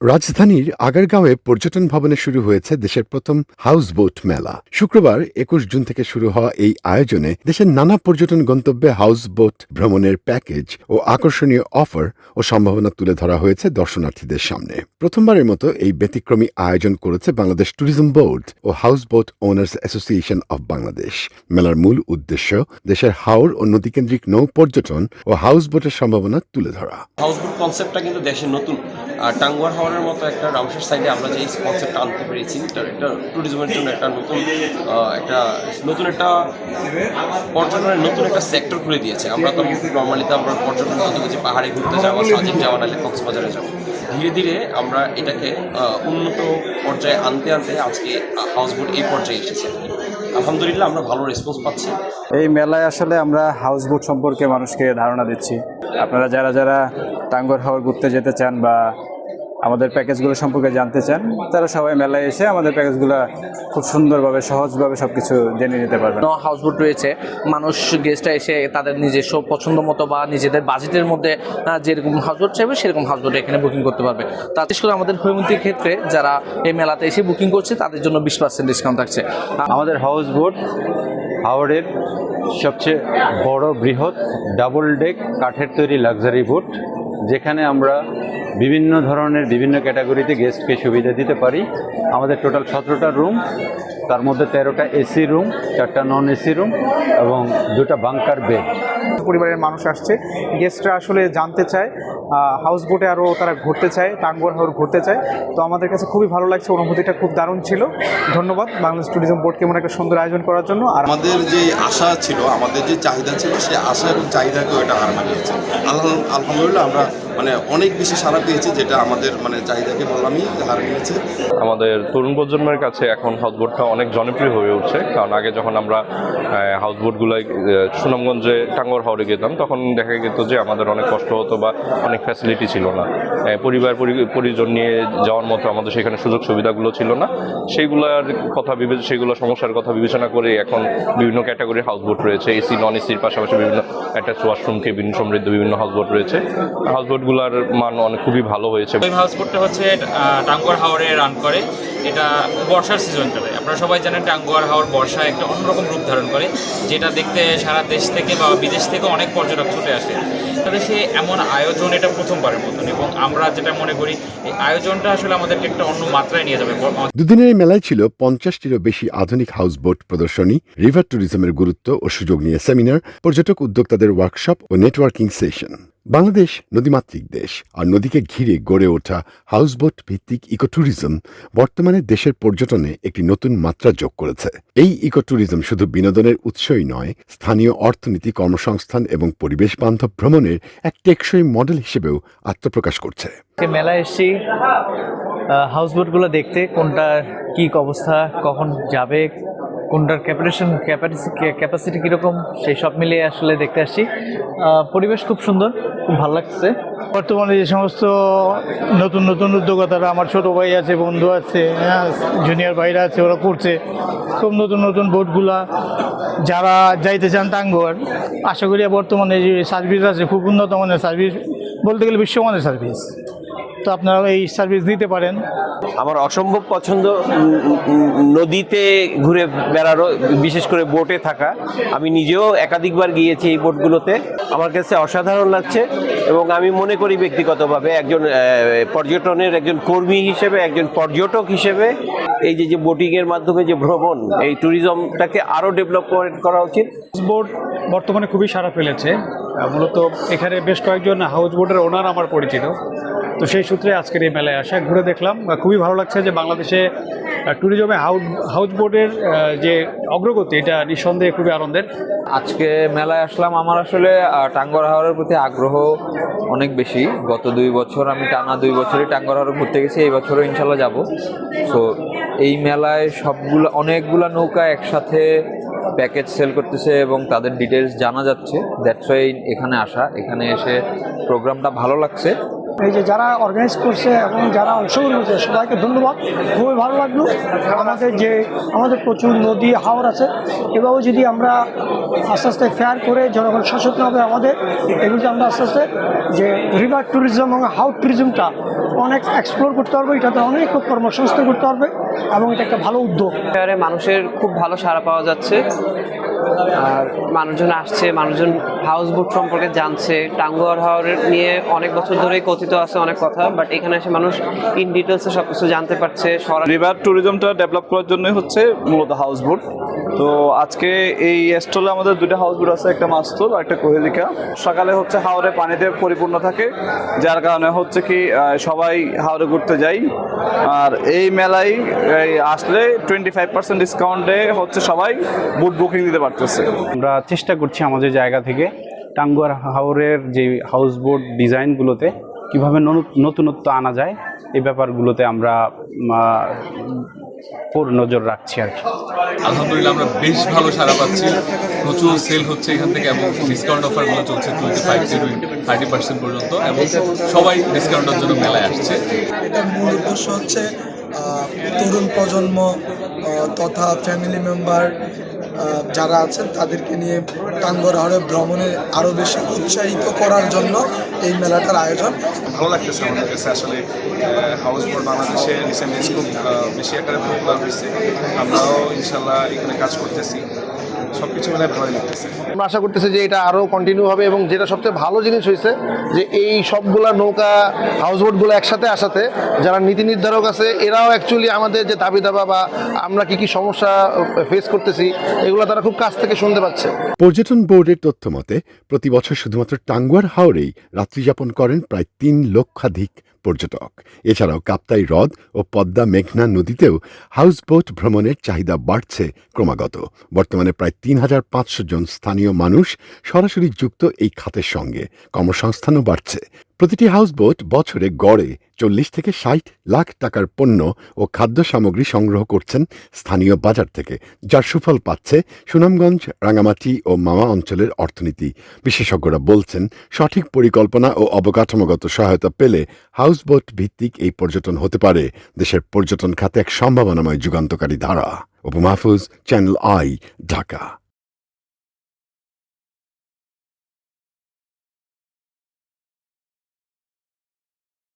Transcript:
রাজধানীর আগারগাঁওয়ে পর্যটন ভবনে শুরু হয়েছে দেশের প্রথম হাউস বোট মেলা। শুক্রবার একুশ জুন থেকে শুরু হওয়া এই আয়োজনে দেশের নানা পর্যটন গন্তব্যে হাউস বোট ভ্রমণের প্যাকেজ ও আকর্ষণীয় অফার ও সম্ভাবনা তুলে ধরা হয়েছে দর্শনার্থীদের সামনে। প্রথমবারের মতো এই ব্যতিক্রমী আয়োজন করেছে Bangladesh tourism board O house boat owners association of Bangladesh. মেলার মূল উদ্দেশ্য দেশের হাওর ও নদীকেন্দ্রিক নৌ পর্যটন ও হাউস বোটের সম্ভাবনা তুলে ধরা। হাউসবোট কনসেপ্টটা কিন্তু দেশের নতুন। টাঙ্গুয়ার হাওয়ারের মতো একটা রামসার সাইডে আমরা যে এই কনসেপ্টটা আনতে পেরেছি একটা ট্যুরিজমের জন্য একটা নতুন একটা নতুন একটা পর্যটনের নতুন একটা সেক্টর খুলে দিয়েছে। আমরা তো নর্মালি তো আমরা পর্যটন বলতে বুঝি পাহাড়ে ঘুরতে যাওয়া, সাজেক যাওয়া, নাহলে কক্সবাজারে যাব ধীরে ধীরে আমরা এটাকে উন্নত পর্যায়ে আনতে আনতে আজকে হাউসবোট এই পর্যায়ে এসেছে। আলহামদুলিল্লাহ আমরা ভালো রেসপন্স পাচ্ছি। এই মেলায় আসলে আমরা হাউস বোট সম্পর্কে মানুষকে ধারণা দিচ্ছি। আপনারা যারা যারা টাঙ্গর হাওর ঘুরতে যেতে চান বা আমাদের প্যাকেজগুলো সম্পর্কে জানতে চান তারা সবাই মেলায় এসে আমাদের প্যাকেজগুলো খুব সুন্দরভাবে সহজভাবে সব কিছু জেনে নিতে পারবেন। হাউসবোট রয়েছে মানুষ গেস্টরা এসে তাদের নিজস্ব পছন্দ মতো বা নিজেদের বাজেটের মধ্যে যেরকম হাউসবোট চাইবে সেরকম হাউসবোট এখানে বুকিং করতে পারবে। তা বিশেষ করে আমাদের হৈমন্তীর ক্ষেত্রে যারা এই মেলাতে এসে বুকিং করছে তাদের জন্য বিশ পার্সেন্ট ডিসকাউন্ট থাকছে। আমাদের হাউস বোট হাওড়ের সবচেয়ে বড় বৃহৎ ডাবল ডেক কাঠের তৈরি লাক্সারি বোট যেখানে আমরা বিভিন্ন ধরনের বিভিন্ন ক্যাটাগরিতে গেস্টকে সুবিধা দিতে পারি। আমাদের টোটাল সতেরোটা রুম তার মধ্যে তেরোটা এসি রুম চারটা নন এসি রুম এবং দুটা বাংকার বেড পরিবারের মানুষ আসছে। গেস্টরা আসলে জানতে চায় হাউস বোটে আরও তারা ঘুরতে চায় টাঙ্গর হাওর ঘুরতে চায়। তো আমাদের কাছে খুবই ভালো লাগছে, অনুভূতিটা খুব দারুণ ছিল। ধন্যবাদ, বাংলাদেশ ট্যুরিজম বোর্ডকে এমন একটা সুন্দর আয়োজন করার জন্য। আর আমাদের যে আশা ছিল, আমাদের যে চাহিদা ছিল, সেই আশা এবং চাহিদাকেও এটা হার মানিয়েছে। আলহামদুলিল্লাহ আমরা মানে অনেক বেশি সাড়া পেয়েছি যেটা আমাদের মানে চাহিদাকে বললামই হার মেনেছে। আমাদের তরুণ প্রজন্মের কাছে এখন হাউসবোটটা অনেক জনপ্রিয় হয়ে উঠছে। কারণ আগে যখন আমরা হাউসবোটগুলোয় সুনামগঞ্জে টাঙ্গর হাওড়ে যেতাম তখন দেখা যেত যে আমাদের অনেক কষ্ট হতো বা অনেক ফ্যাসিলিটি ছিল না। পরিবার, পরি- পরিজন নিয়ে যাওয়ার মতো আমাদের সেখানে সুযোগ সুবিধাগুলো ছিল না। সেইগুলোর কথা বিবে সেগুলো সমস্যার কথা বিবেচনা করে এখন বিভিন্ন ক্যাটাগরির হাউসবোট রয়েছে। এসি নন এসির পাশাপাশি বিভিন্ন অ্যাটাচ ওয়াশরুম কেবিন সমৃদ্ধ বিভিন্ন হাউসবোট রয়েছে। হাউসবোটগুলোর মান অনেক খুবই ভালো হয়েছে। ওই হাউসবোটটা হচ্ছে টাঙ্গুয়ার হাওরে রান করে। এটা বর্ষার সিজন চলে। আপনারা সবাই জানেন টাঙ্গুয়ার হাওর বর্ষা একটা অন্যরকম রূপ ধারণ করে যেটা দেখতে সারা দেশ থেকে বা বিদেশ থেকে অনেক পর্যটক ছুটে আসে। দেশে এমন আয়োজন এটা প্রথমবারের মতন এবং আমরা যেটা মনে করি এই আয়োজনটা আসলে আমাদেরকে একটা অন্য মাত্রায় নিয়ে যাবে। দুদিনের এই মেলায় ছিল পঞ্চাশটিরও বেশি আধুনিক হাউস বোট প্রদর্শনী রিভার ট্যুরিজমের গুরুত্ব ও সুযোগ নিয়ে সেমিনার পর্যটক উদ্যোক্তাদের ওয়ার্কশপ ও নেটওয়ার্কিং সেশন বাংলাদেশ নদীমাতৃক দেশ, আর নদীকে ঘিরে গড়ে ওঠা হাউসবোট ভিত্তিক ইকোট্যুরিজম বর্তমানে দেশের পর্যটনে একটি নতুন মাত্রা যোগ করেছে। এই ইকোট্যুরিজম শুধু বিনোদনের উৎসই নয়, স্থানীয় অর্থনীতি কর্মসংস্থান এবং পরিবেশ বান্ধব ভ্রমণের এক টেকসই মডেল হিসেবেও আত্মপ্রকাশ করছে। মেলায় এসেছি হাউসবোটগুলো দেখতে কোনটার কী অবস্থা, কখন যাবে কোনটার ক্যাপারেশন ক্যাপাসিটি কীরকম, সেই সব মিলিয়ে আসলে দেখতে আসছি পরিবেশ খুব সুন্দর, খুব ভালো লাগছে বর্তমানে যে সমস্ত নতুন নতুন উদ্যোক্তারা, আমার ছোট ভাই আছে, বন্ধু আছে হ্যাঁ জুনিয়র ভাইরা আছে, ওরা করছে, খুব নতুন নতুন বোটগুলা যারা যাইতে চান টাঙ্গর, আশা করি বর্তমানে যে সার্ভিস আছে, খুব উন্নত মানের সার্ভিস বলতে গেলে বিশ্বমানের সার্ভিস তো আপনারা এই সার্ভিস দিতে পারেন। আমার অসম্ভব পছন্দ নদীতে ঘুরে বেড়ানো, বিশেষ করে বোটে থাকা। আমি নিজেও একাধিকবার গিয়েছি এই বোটগুলোতে আমার কাছে অসাধারণ লাগছে এবং আমি মনে করি ব্যক্তিগতভাবে একজন পর্যটনের একজন কর্মী হিসেবে, একজন পর্যটক হিসেবে এই যে যে বোটিংয়ের মাধ্যমে যে ভ্রমণ, এই ট্যুরিজমটাকে আরও ডেভেলপমেন্ট করা উচিত। বোট বর্তমানে খুবই সারা ফেলেছে। মূলত এখানে বেশ কয়েকজন হাউস বোটের ওনার আমার পরিচিত। তো সেই সূত্রে আজকের এই মেলায় আসা, ঘুরে দেখলাম খুবই ভালো লাগছে যে বাংলাদেশে ট্যুরিজমে হাউস হাউস বোটের যে অগ্রগতি, এটা নিঃসন্দেহে খুবই আনন্দের। আজকে মেলায় আসলাম, আমার আসলে টাঙ্গর হাওরের প্রতি আগ্রহ অনেক বেশি। গত দুই বছর আমি টানা দুই বছরই টাঙ্গর হাওর ঘুরতে গেছি, এই বছরও ইনশাল্লাহ যাব। সো এই মেলায় সবগুলো, অনেকগুলা নৌকা একসাথে প্যাকেজ সেল করতেছে এবং তাদের ডিটেলস জানা যাচ্ছে। দ্যাটস ওয়াই এখানে আসা, এখানে এসে প্রোগ্রামটা ভালো লাগছে। এই যে যারা অর্গানাইজ করছে এবং যারা অংশগ্রহণ করছে, সবাইকে ধন্যবাদ। খুবই ভালো লাগল। আমাদের যে, আমাদের প্রচুর নদী, হাওর আছে। এভাবে যদি আমরা আস্তে আস্তে ফেয়ার করে জনগণ সচেতন হবে আমাদের, এগুলো আমরা আস্তে আস্তে যে রিভার ট্যুরিজম এবং হাউট ট্যুরিজমটা অনেক এক্সপ্লোর করতে পারবে, এটাতে অনেক কর্মসংস্থান করতে পারবে এবং এটা একটা ভালো উদ্যোগ। মানুষের খুব ভালো সাড়া পাওয়া যাচ্ছে। আর মানুষজন আসছে, মানুষজন হাউস বোট সম্পর্কে জানছে। টাঙ্গুয়ার হাওর নিয়ে অনেক বছর ধরেই কথিত আছে অনেক কথা বাট এখানে এসে মানুষ ইন ডিটেলসে সব কিছু জানতে পারছে। রিভার ট্যুরিজমটা ডেভেলপ করার জন্যই হচ্ছে মূলত হাউস বোট তো আজকে এই স্টলে আমাদের দুটো হাউস বোট আছে, একটা মাস্তর আর একটা কোহেলিকা। সকালে হচ্ছে হাওড়ে পানিতে পরিপূর্ণ থাকে, যার কারণে হচ্ছে কি সবাই হাওড়ে ঘুরতে যাই আর এই মেলায় আসলে টোয়েন্টি ফাইভ পার্সেন্ট ডিসকাউন্টে হচ্ছে সবাই বুট বুকিং দিতে পারতেছে আমরা চেষ্টা করছি আমাদের জায়গা থেকে টাঙ্গুয়ার হাওরের যে হাউস বোট ডিজাইনগুলোতে কীভাবে নতুনত্ব আনা যায় এই ব্যাপারগুলোতে আমরা পুরো নজর রাখছি আর কি। আলহামদুলিল্লাহ আমরা বেশ ভালো সারা পাচ্ছি। প্রচুর সেল হচ্ছে এখান থেকে এবং ডিসকাউন্ট অফারগুলো চলছে টোয়েন্টি ফাইভ থেকে থার্টি পার্সেন্ট পর্যন্ত এবং সবাই ডিসকাউন্টের জন্য মেলায় আসছে। এটার মূল উদ্দেশ্য হচ্ছে তরুণ প্রজন্ম তথা ফ্যামিলি মেম্বার যারা আছেন, তাদেরকে নিয়ে টাঙ্গর হাড়ে ভ্রমণে আরও বেশি উৎসাহিত করার জন্য এই মেলাটার আয়োজন। ভালো লাগতেছে আমাদের কাছে। আসলে হাউস বাংলাদেশে রিসেন্টলি খুব বেশি আকারে পপুলার হয়েছে। আমরাও ইনশাল্লাহ এখানে কাজ করতেছি। সব কিছু মিলে ভালোই লাগতেছে। আমরা আশা করতেছি যে এটা আরও কন্টিনিউ হবে এবং যেটা সবচেয়ে ভালো জিনিস হয়েছে যে এই সবগুলা নৌকা হাউসবোটগুলো একসাথে আসাতে যারা নীতি নির্ধারক আছে এরাও অ্যাকচুয়ালি আমাদের যে দাবি দাবা বা আমরা কি কি সমস্যা ফেস করতেছি এগুলো তারা খুব কাছ থেকে শুনতে পাচ্ছে। পর্যটন বোর্ডের তথ্য মতে প্রতি বছর শুধুমাত্র টাঙ্গুয়ার হাওরেই রাত্রিযাপন করেন প্রায় তিন লক্ষাধিক পর্যটক। এছাড়াও কাপ্তাই হ্রদ ও পদ্মা মেঘনা নদীতেও হাউসবোট ভ্রমণের চাহিদা বাড়ছে ক্রমাগত। বর্তমানে প্রায় তিন হাজার পাঁচশো জন স্থানীয় মানুষ সরাসরি যুক্ত এই খাতের সঙ্গে। কর্মসংস্থানও বাড়ছে। প্রতিটি হাউসবোট বছরে গড়ে চল্লিশ থেকে ষাট লাখ টাকার পণ্য ও খাদ্য সামগ্রী সংগ্রহ করছেন স্থানীয় বাজার থেকে, যার সুফল পাচ্ছে সুনামগঞ্জ, রাঙামাটি ও মামা অঞ্চলের অর্থনীতি। বিশেষজ্ঞরা বলছেন, সঠিক পরিকল্পনা ও অবকাঠামোগত সহায়তা পেলে হাউসবোট ভিত্তিক এই পর্যটন হতে পারে। দেশের পর্যটন খাতে এক সম্ভাবনাময় যুগান্তকারী ধারা। Apu Mahfuz, channel I, Dhaka.